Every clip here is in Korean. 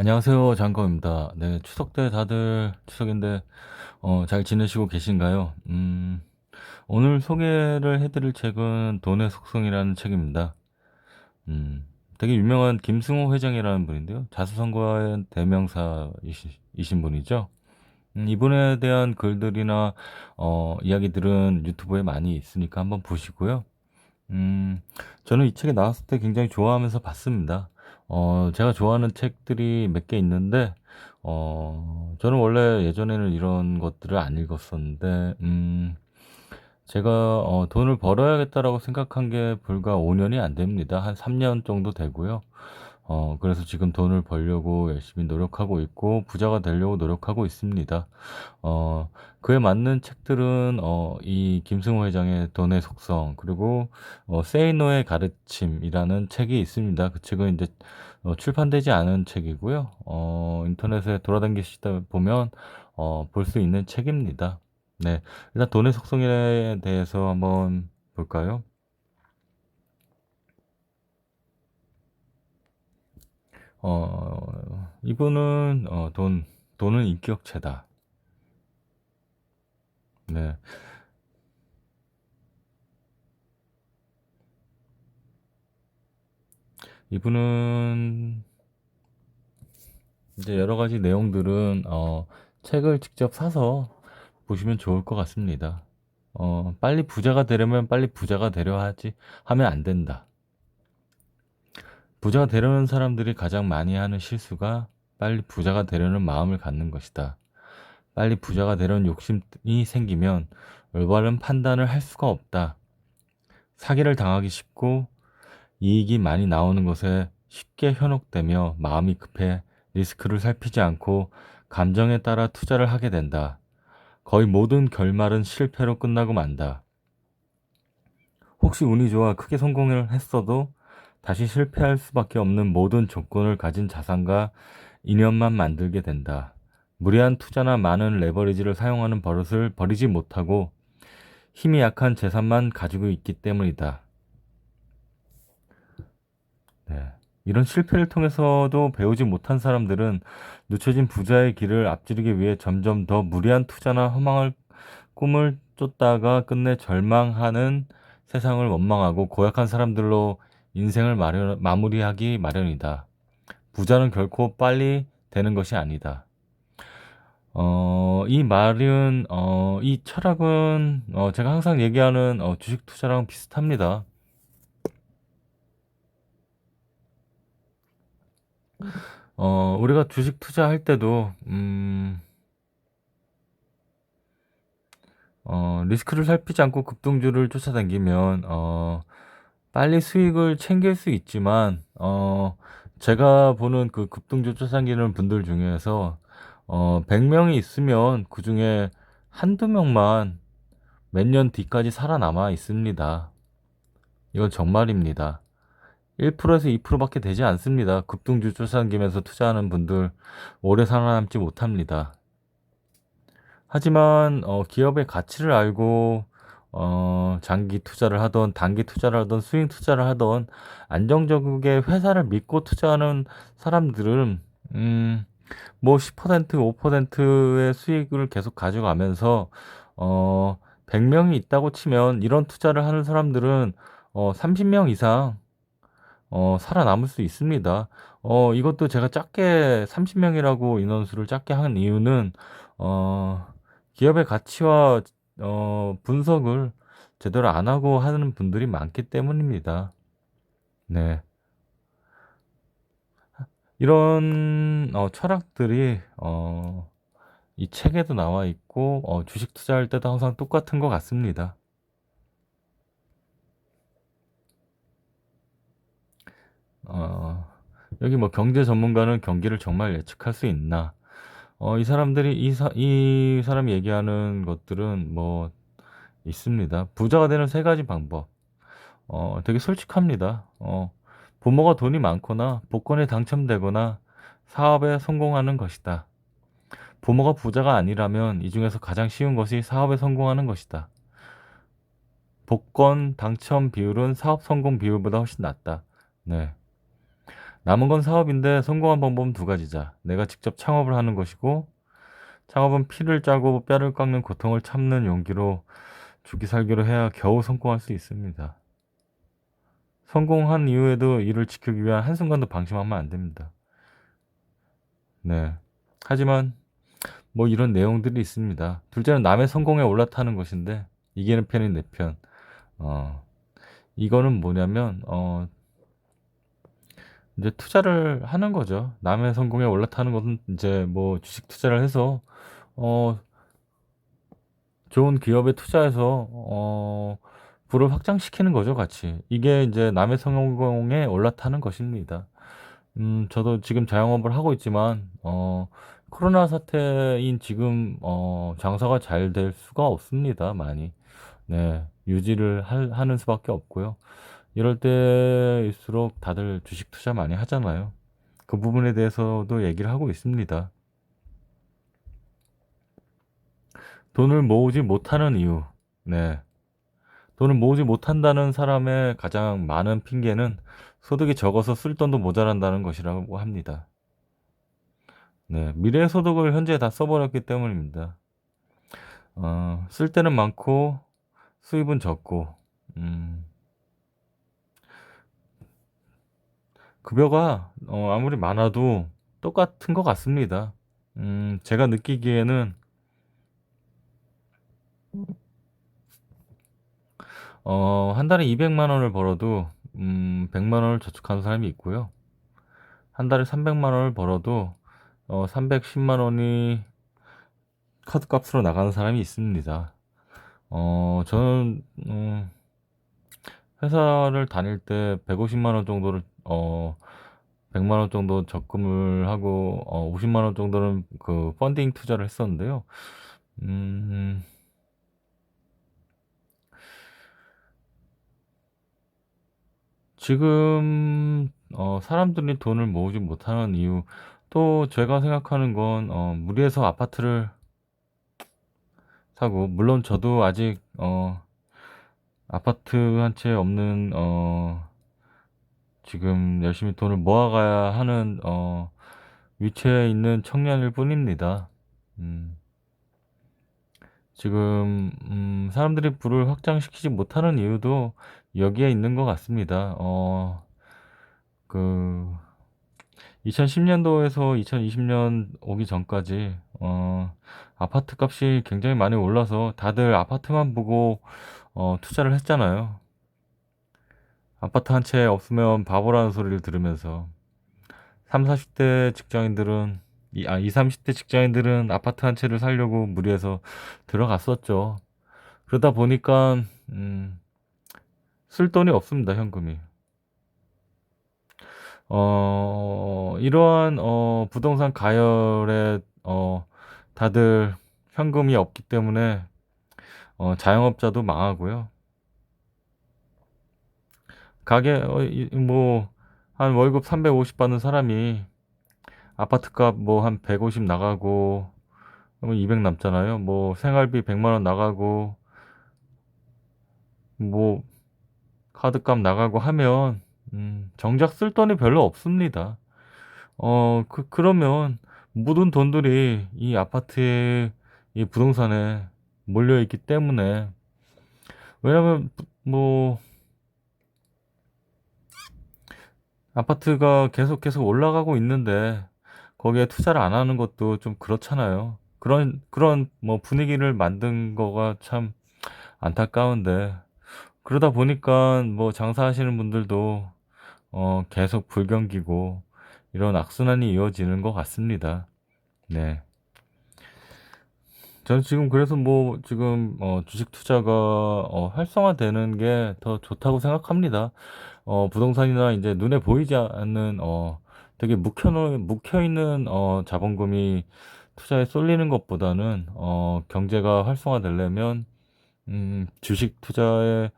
안녕하세요. 장거입니다. 네, 추석 때 다들 추석인데 어, 잘 지내시고 계신가요? 음, 오늘 소개를 해드릴 책은 돈의 속성이라는 책입니다. 음, 되게 유명한 김승호 회장이라는 분인데요. 자수성가의 대명사이신 분이죠. 음, 이분에 대한 글들이나 어, 이야기들은 유튜브에 많이 있으니까 한번 보시고요. 음, 저는 이 책이 나왔을 때 굉장히 좋아하면서 봤습니다. 어, 제가 좋아하는 책들이 몇 개 있는데, 어, 저는 원래 예전에는 이런 것들을 안 읽었었는데, 음, 제가 어, 돈을 벌어야겠다라고 생각한 게 불과 5년이 안 됩니다. 한 3년 정도 되고요. 어, 그래서 지금 돈을 벌려고 열심히 노력하고 있고, 부자가 되려고 노력하고 있습니다. 어, 그에 맞는 책들은, 어, 이 김승호 회장의 돈의 속성, 그리고, 어, 세이노의 가르침이라는 책이 있습니다. 그 책은 이제, 어, 출판되지 않은 책이고요. 어, 인터넷에 돌아다니시다 보면, 어, 볼 수 있는 책입니다. 네. 일단 돈의 속성에 대해서 한번 볼까요? 어, 이분은 어, 돈, 돈은 인격체다. 네. 이분은 이제 여러 가지 내용들은 어, 책을 직접 사서 보시면 좋을 것 같습니다. 어, 빨리 부자가 되려면 빨리 부자가 되려 하지 하면 안 된다. 부자가 되려는 사람들이 가장 많이 하는 실수가 빨리 부자가 되려는 마음을 갖는 것이다. 빨리 부자가 되려는 욕심이 생기면 올바른 판단을 할 수가 없다. 사기를 당하기 쉽고 이익이 많이 나오는 것에 쉽게 현혹되며 마음이 급해 리스크를 살피지 않고 감정에 따라 투자를 하게 된다. 거의 모든 결말은 실패로 끝나고 만다. 혹시 운이 좋아 크게 성공을 했어도 다시 실패할 수밖에 없는 모든 조건을 가진 자산과 인연만 만들게 된다. 무리한 투자나 많은 레버리지를 사용하는 버릇을 버리지 못하고 힘이 약한 재산만 가지고 있기 때문이다. 네. 이런 실패를 통해서도 배우지 못한 사람들은 늦춰진 부자의 길을 앞지르기 위해 점점 더 무리한 투자나 허망을 꿈을 쫓다가 끝내 절망하는 세상을 원망하고 고약한 사람들로 인생을 마련, 마무리하기 마련이다. 부자는 결코 빨리 되는 것이 아니다. 어, 이 말은, 어, 이 철학은, 어, 제가 항상 얘기하는, 어, 주식 투자랑 비슷합니다. 어, 우리가 주식 투자할 때도, 음, 어, 리스크를 살피지 않고 급등주를 쫓아다니면, 어, 빨리 수익을 챙길 수 있지만, 어, 제가 보는 그 급등주 쫓아다니는 분들 중에서, 어, 100명이 있으면 그 중에 한두 명만 몇 년 뒤까지 살아남아 있습니다. 이건 정말입니다. 1%에서 2%밖에 되지 않습니다. 급등주 쫓아다니면서 투자하는 분들 오래 살아남지 못합니다. 하지만 어, 기업의 가치를 알고 어, 장기 투자를 하던 단기 투자를 하던 스윙 투자를 하던 안정적인 회사를 믿고 투자하는 사람들은 음, 뭐 10%, 5%의 수익을 계속 가져가면서 어, 100명이 있다고 치면 이런 투자를 하는 사람들은 어, 30명 이상 어, 살아남을 수 있습니다. 어, 이것도 제가 작게 30 명이라고 인원수를 작게 한 이유는 어, 기업의 가치와 어, 분석을 제대로 안 하고 하는 분들이 많기 때문입니다. 네. 이런 어, 철학들이 어, 이 책에도 나와 있고 어, 주식 투자할 때도 항상 똑같은 것 같습니다. 어, 여기 뭐 경제 전문가는 경기를 정말 예측할 수 있나? 어, 이 사람들이 이, 사, 이 사람이 얘기하는 것들은 뭐 있습니다. 부자가 되는 세 가지 방법. 어, 되게 솔직합니다. 어, 부모가 돈이 많거나 복권에 당첨되거나 사업에 성공하는 것이다. 부모가 부자가 아니라면 이 중에서 가장 쉬운 것이 사업에 성공하는 것이다. 복권 당첨 비율은 사업 성공 비율보다 훨씬 낮다. 네. 남은 건 사업인데 성공한 방법은 두 가지자. 내가 직접 창업을 하는 것이고 창업은 피를 짜고 뼈를 깎는 고통을 참는 용기로 죽기 살기로 해야 겨우 성공할 수 있습니다. 성공한 이후에도 이를 지키기 위한 한순간도 방심하면 안 됩니다. 네. 하지만 뭐 이런 내용들이 있습니다. 둘째는 남의 성공에 올라타는 것인데 이기는 편이 내 편. 어, 이거는 뭐냐면 어, 이제 투자를 하는 거죠. 남의 성공에 올라타는 것은 이제 뭐 주식 투자를 해서 어, 좋은 기업에 투자해서 어, 부를 확장시키는 거죠, 같이. 이게 이제 남의 성공에 올라타는 것입니다. 음, 저도 지금 자영업을 하고 있지만 어, 코로나 사태인 지금 어, 장사가 잘 될 수가 없습니다, 많이. 네, 유지를 할, 하는 수밖에 없고요. 이럴 때일수록 다들 주식 투자 많이 하잖아요. 그 부분에 대해서도 얘기를 하고 있습니다. 돈을 모으지 못하는 이유. 네. 돈을 모으지 못한다는 사람의 가장 많은 핑계는 소득이 적어서 쓸 돈도 모자란다는 것이라고 합니다. 네. 미래의 소득을 현재 다 써버렸기 때문입니다. 어, 쓸 때는 많고 수입은 적고, 음, 급여가 어, 아무리 많아도 똑같은 것 같습니다. 음, 제가 느끼기에는 어, 한 달에 200만 원을 벌어도 음, 100만 원을 저축하는 사람이 있고요. 한 달에 300만 원을 벌어도 어, 310만 원이 카드값으로 나가는 사람이 있습니다. 어, 저는 음, 회사를 다닐 때 150만 원 정도를 어 100만 원 정도 적금을 하고 어 50만 원 정도는 그 펀딩 투자를 했었는데요. 음. 지금 어 사람들이 돈을 모으지 못하는 이유 또 제가 생각하는 건 어 무리해서 아파트를 사고 물론 저도 아직 어 아파트 한 채 없는 어 지금 열심히 돈을 모아가야 하는 어 위치에 있는 청년일 뿐입니다. 음. 지금 음 사람들이 부를 확장시키지 못하는 이유도 여기에 있는 것 같습니다. 어 그 2010 년도에서 2020년 오기 전까지 어 아파트 값이 굉장히 많이 올라서 다들 아파트만 보고 어 투자를 했잖아요. 아파트 한 채 없으면 바보라는 소리를 들으면서 3, 40대 직장인들은 이, 아, 20, 30대 직장인들은 아파트 한 채를 살려고 무리해서 들어갔었죠. 그러다 보니까 음, 쓸 돈이 없습니다, 현금이. 어, 이러한 어, 부동산 가열에 어, 다들 현금이 없기 때문에 어, 자영업자도 망하고요. 가게 어, 뭐 한 월급 350 받는 사람이 아파트 값 뭐 한 150 나가고 200 남잖아요. 뭐 생활비 100만 원 나가고 뭐 카드값 나가고 하면 음, 정작 쓸 돈이 별로 없습니다. 어, 그, 그러면 모든 돈들이 이 아파트에, 이 부동산에 몰려 있기 때문에, 왜냐면, 뭐, 아파트가 계속 계속 올라가고 있는데, 거기에 투자를 안 하는 것도 좀 그렇잖아요. 그런, 그런 뭐 분위기를 만든 거가 참 안타까운데, 그러다 보니까 뭐 장사하시는 분들도 어, 계속 불경기고 이런 악순환이 이어지는 것 같습니다. 네. 저는 지금 그래서 뭐 지금 어, 주식 투자가 어, 활성화되는 게 더 좋다고 생각합니다. 어, 부동산이나 이제 눈에 보이지 않는 어, 되게 묵혀 묵혀 있는 어, 자본금이 투자에 쏠리는 것보다는 어, 경제가 활성화되려면 음, 주식 투자에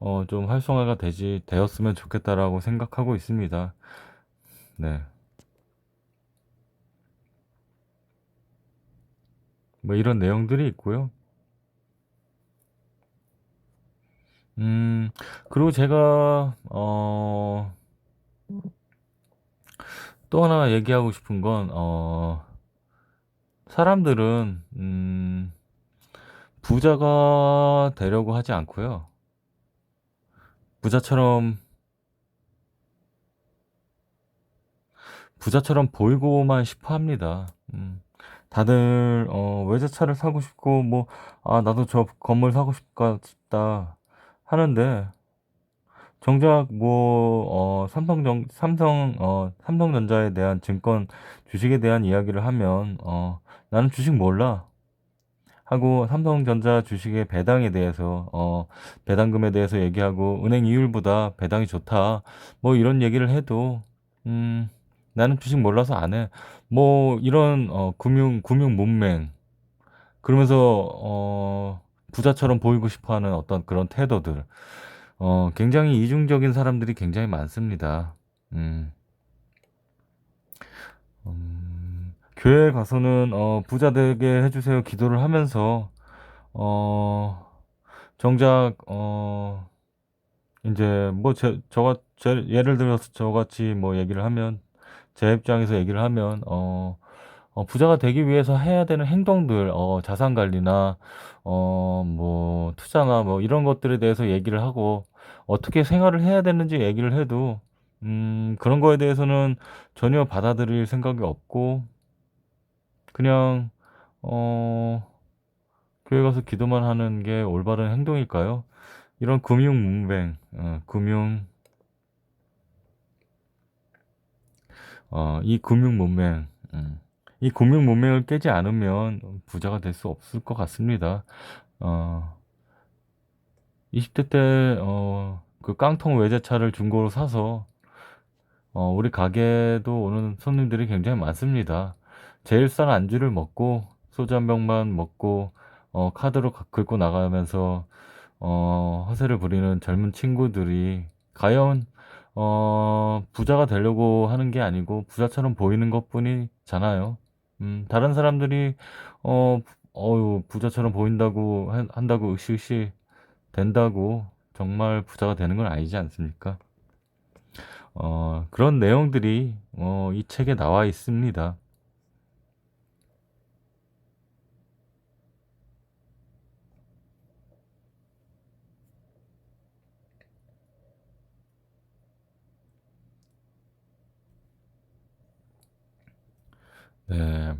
어, 좀 활성화가 되지 되었으면 좋겠다라고 생각하고 있습니다. 네. 뭐 이런 내용들이 있고요. 음, 그리고 제가 어 또 하나 얘기하고 싶은 건, 어, 사람들은, 음, 부자가 되려고 하지 않고요. 부자처럼, 부자처럼 보이고만 싶어 합니다. 음, 다들, 어, 외제차를 사고 싶고, 뭐, 아, 나도 저 건물 사고 싶다, 싶다 하는데, 정작 뭐, 어, 삼성정, 삼성, 어, 삼성전자에 대한 증권 주식에 대한 이야기를 하면, 어, 나는 주식 몰라. 하고 삼성전자 주식의 배당에 대해서, 어, 배당금에 대해서 얘기하고, 은행 이율보다 배당이 좋다. 뭐 이런 얘기를 해도, 음, 나는 주식 몰라서 안 해. 뭐, 이런, 어, 금융, 금융 문맹. 그러면서, 어, 부자처럼 보이고 싶어 하는 어떤 그런 태도들. 어, 굉장히 이중적인 사람들이 굉장히 많습니다. 음, 음, 교회 가서는, 어, 부자 되게 해 주세요 기도를 하면서, 어, 정작, 어, 이제, 뭐, 제, 저가, 제, 예를 들어서 저같이 뭐 얘기를 하면, 제 입장에서 얘기를 하면, 어, 어, 부자가 되기 위해서 해야 되는 행동들, 어, 자산 관리나, 어, 뭐, 투자나 뭐, 이런 것들에 대해서 얘기를 하고, 어떻게 생활을 해야 되는지 얘기를 해도, 음, 그런 거에 대해서는 전혀 받아들일 생각이 없고, 그냥, 어, 교회 가서 기도만 하는 게 올바른 행동일까요? 이런 금융 문맹, 어, 금융, 어, 이 금융 문맹, 음. 이 금융 문맹을 깨지 않으면 부자가 될 수 없을 것 같습니다. 어, 20대 때, 어, 그 깡통 외제차를 중고로 사서, 어, 우리 가게도 오는 손님들이 굉장히 많습니다. 제일 싼 안주를 먹고, 소주 한 병만 먹고, 어, 카드로 가- 긁고 나가면서, 어, 허세를 부리는 젊은 친구들이, 과연, 어, 부자가 되려고 하는 게 아니고, 부자처럼 보이는 것 뿐이잖아요. 음, 다른 사람들이, 어, 어유, 부자처럼 보인다고, 한- 한다고 으쌰으쌰 된다고 정말 부자가 되는 건 아니지 않습니까? 어, 그런 내용들이 어, 이 책에 나와 있습니다. 네.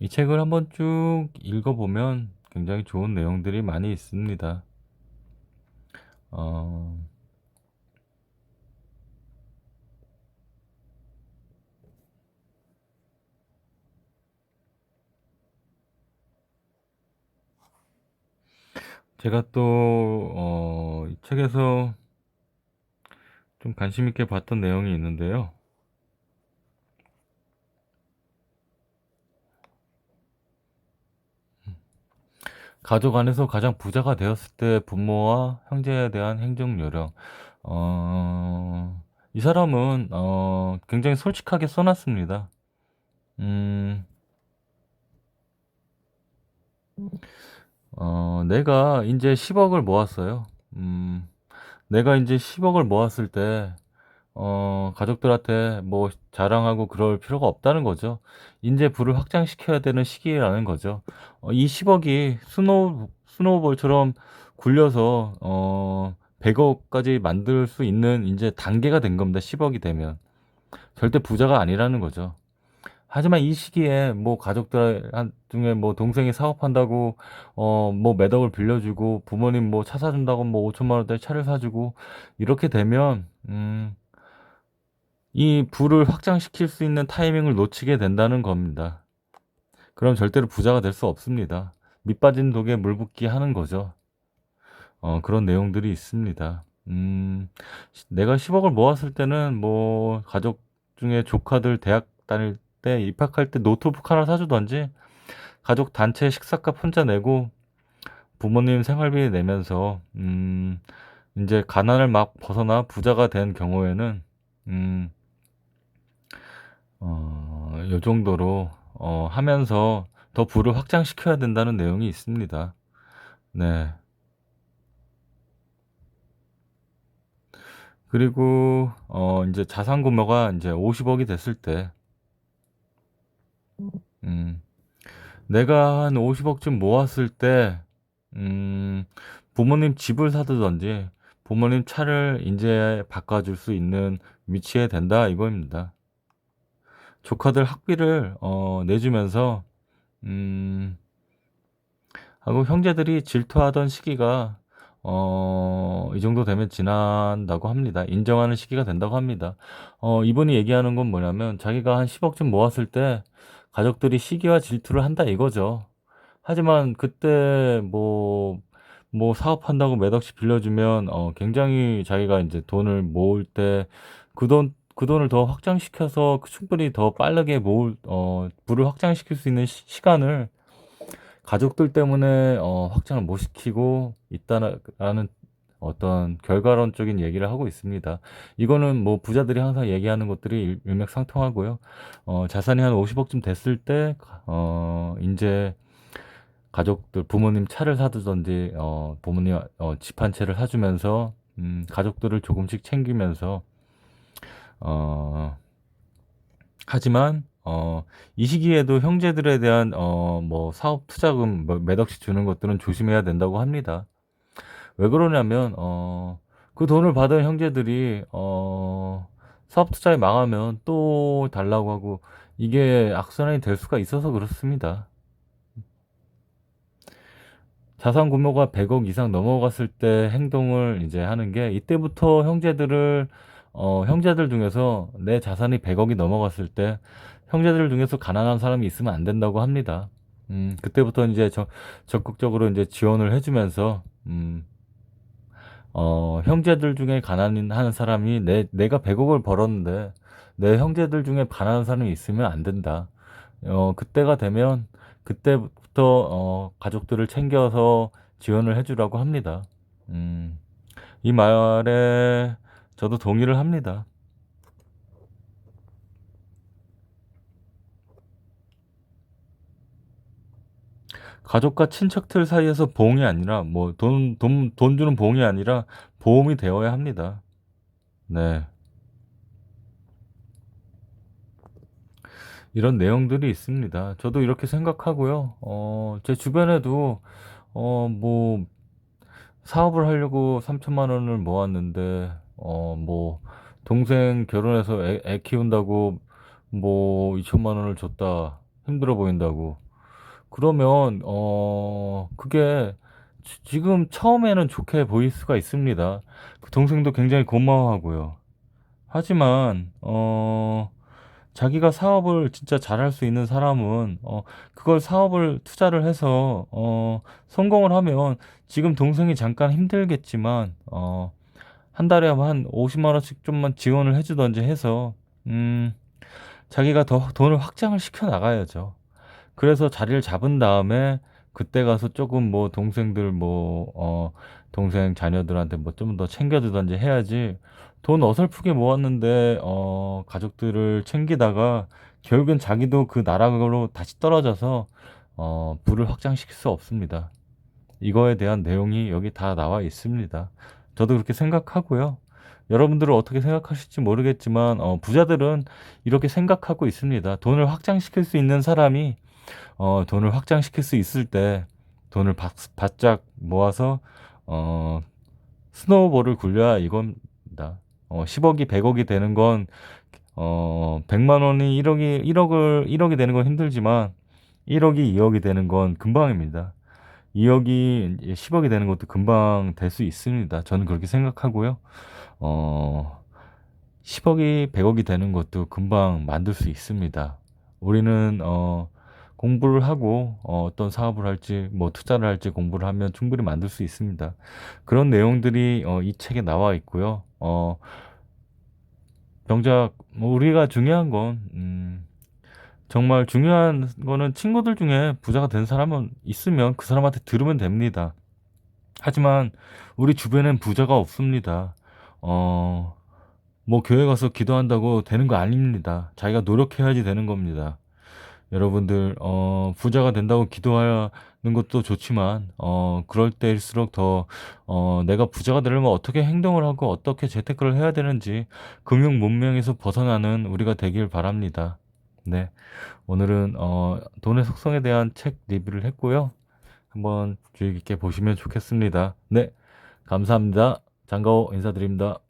이 책을 한번 쭉 읽어보면 굉장히 좋은 내용들이 많이 있습니다. 어, 제가 또, 어, 이 책에서 좀 관심 있게 봤던 내용이 있는데요. 가족 안에서 가장 부자가 되었을 때 부모와 형제에 대한 행정 요령. 어, 이 사람은, 어, 굉장히 솔직하게 써놨습니다. 음, 어, 내가 이제 10억을 모았어요. 음, 내가 이제 10억을 모았을 때, 어, 가족들한테 뭐 자랑하고 그럴 필요가 없다는 거죠. 이제 부를 확장시켜야 되는 시기라는 거죠. 어, 이 10억 이 스노우, 스노우볼처럼 굴려서, 어, 100억 까지 만들 수 있는 이제 단계가 된 겁니다. 10억 이 되면. 절대 부자가 아니라는 거죠. 하지만 이 시기에 뭐 가족들 한 중에 뭐 동생이 사업한다고 어 뭐 몇 억을 빌려주고 부모님 뭐 차 사준다고 뭐 5천만 원짜리 차를 사주고 이렇게 되면 음 이 부를 확장시킬 수 있는 타이밍을 놓치게 된다는 겁니다. 그럼 절대로 부자가 될 수 없습니다. 밑 빠진 독에 물 붓기 하는 거죠. 어 그런 내용들이 있습니다. 음 내가 10억을 모았을 때는 뭐 가족 중에 조카들 대학 다닐 때 입학할 때 노트북 하나 사주던지 가족 단체 식사값 혼자 내고 부모님 생활비 내면서 음 이제 가난을 막 벗어나 부자가 된 경우에는 음 어, 요 정도로 어, 하면서 더 부를 확장시켜야 된다는 내용이 있습니다. 네. 그리고 어 인제 자산 규모가 인제 50억이 됐을 때 음 내가 한 50억쯤 모았을 때 음 부모님 집을 사두든지 부모님 차를 인제 바꿔 줄 수 있는 위치에 된다 이거입니다. 조카들 학비를 어 내주면서 음 하고 형제들이 질투하던 시기가 어 이 정도 되면 지난다고 합니다. 인정하는 시기가 된다고 합니다. 어 이분이 얘기하는 건 뭐냐면 자기가 한 10억 쯤 모았을 때 가족들이 시기와 질투를 한다 이거죠. 하지만 그때 뭐 뭐 사업한다고 몇 억씩 빌려주면 어 굉장히 자기가 인제 돈을 모을 때 그 돈 그 돈을 더 확장시켜서 그 충분히 더 빠르게 모을 어 부를 확장시킬 수 있는 시 시간을 가족들 때문에 어 확장을 못 시키고 있다라 라는 어떤 결과론적인 얘기를 하고 있습니다. 이거는 뭐 부자들이 항상 얘기하는 것들이 일 일맥상통하고요. 어 자산이 한 50억쯤 됐을 때어 인제 가족들 부모님 차를 사두든지 어 부모님 어 집 한 채를 사주면서 음 가족들을 조금씩 챙기면서 어 하지만 어 이 시기에도 형제들에 대한 어 뭐 사업 투자금 뭐몇 억씩 주는 것들은 조심해야 된다고 합니다. 왜 그러냐면 어 그 돈을 받은 형제들이 어 사업 투자에 망하면 또 달라고 하고 이게 악순환이 될 수가 있어서 그렇습니다. 자산 규모가 100억 이상 넘어갔을 때 행동을 이제 하는 게 이때부터 형제들을 어 형제들 중에서 내 자산이 100억이 넘어갔을 때 형제들 중에서 가난한 사람이 있으면 안 된다고 합니다. 음 그때부터 인제 적 적극적으로 인제 지원을 해 주면서 음 어 형제들 중에 가난한 사람이 내 내가 100억을 벌었는데 내 형제들 중에 가난한 사람이 있으면 안 된다. 어 그때가 되면 그때부터 어 가족들을 챙겨서 지원을 해 주라고 합니다. 음. 이 말에 저도 동의를 합니다. 가족과 친척들 사이에서 보응이 아니라 뭐 돈 돈 돈 주는 보응이 아니라 보험이 되어야 합니다. 네. 이런 내용들이 있습니다. 저도 이렇게 생각하고요. 어 제 주변에도 어 뭐 사업을 하려고 3천만 원을 모았는데 어 뭐 동생 결혼해서 애 애 키운다고 뭐 2천만 원을 줬다. 힘들어 보인다고. 그러면 어 그게 지 지금 처음에는 좋게 보일 수가 있습니다. 그 동생도 굉장히 고마워하고요. 하지만 어 자기가 사업을 진짜 잘할 수 있는 사람은 어 그걸 사업을 투자를 해서 어 성공을 하면 지금 동생이 잠깐 힘들겠지만 어 한 달에 한 50만 원씩 좀만 지원을 해 주든지 해서 음 자기가 더 돈을 확장을 시켜 나가야죠. 그래서 자리를 잡은 다음에 그때 가서 쪼금 뭐 동생들 뭐 어 동생 자녀들한테 뭐 좀 더 챙겨 주든지 해야지 돈 어설프게 모았는데 어 가족들을 챙기다가 결국엔 자기도 그 나락으로 다시 떨어져서 어 부를 확장시킬 수 없습니다. 이거에 대한 내용이 여기 다 나와 있습니다. 저도 그렇게 생각하고요. 여러분들은 어떻게 생각하실지 모르겠지만 어 부자들은 이렇게 생각하고 있습니다. 돈을 확장시킬 수 있는 사람이 어 돈을 확장시킬 수 있을 때 돈을 바 바짝 모아서 어 스노우볼을 굴려야 이겁니다. 어 10억이 100억이 되는 건 어 100만 원이 1억이 1억을 1억이 되는 건 힘들지만 1억이 2억이 되는 건 금방입니다. 2억이 이제 10억이 되는 것도 금방 될 수 있습니다. 저는 그렇게 생각하고요. 어 10억이 100억이 되는 것도 금방 만들 수 있습니다. 우리는 어 공부를 하고 어 어떤 사업을 할지 뭐 투자를 할지 공부를 하면 충분히 만들 수 있습니다. 그런 내용들이 어 이 책에 나와 있고요. 어 정작 뭐 우리가 중요한 건 음 정말 중요한 거는 친구들 중에 부자가 된 사람은 있으면 그 사람한테 들으면 됩니다. 하지만 우리 주변엔 부자가 없습니다. 어 뭐 교회 가서 기도한다고 되는 거 아닙니다. 자기가 노력해야지 되는 겁니다. 여러분들 어 부자가 된다고 기도하는 것도 좋지만 어 그럴 때일수록 더 어 내가 부자가 되려면 어떻게 행동을 하고 어떻게 재테크를 해야 되는지 금융 문명에서 벗어나는 우리가 되길 바랍니다. 네. 오늘은 어 돈의 속성에 대한 책 리뷰를 했고요. 한번 주의 깊게 보시면 좋겠습니다. 네. 감사합니다. 장가오 인사드립니다.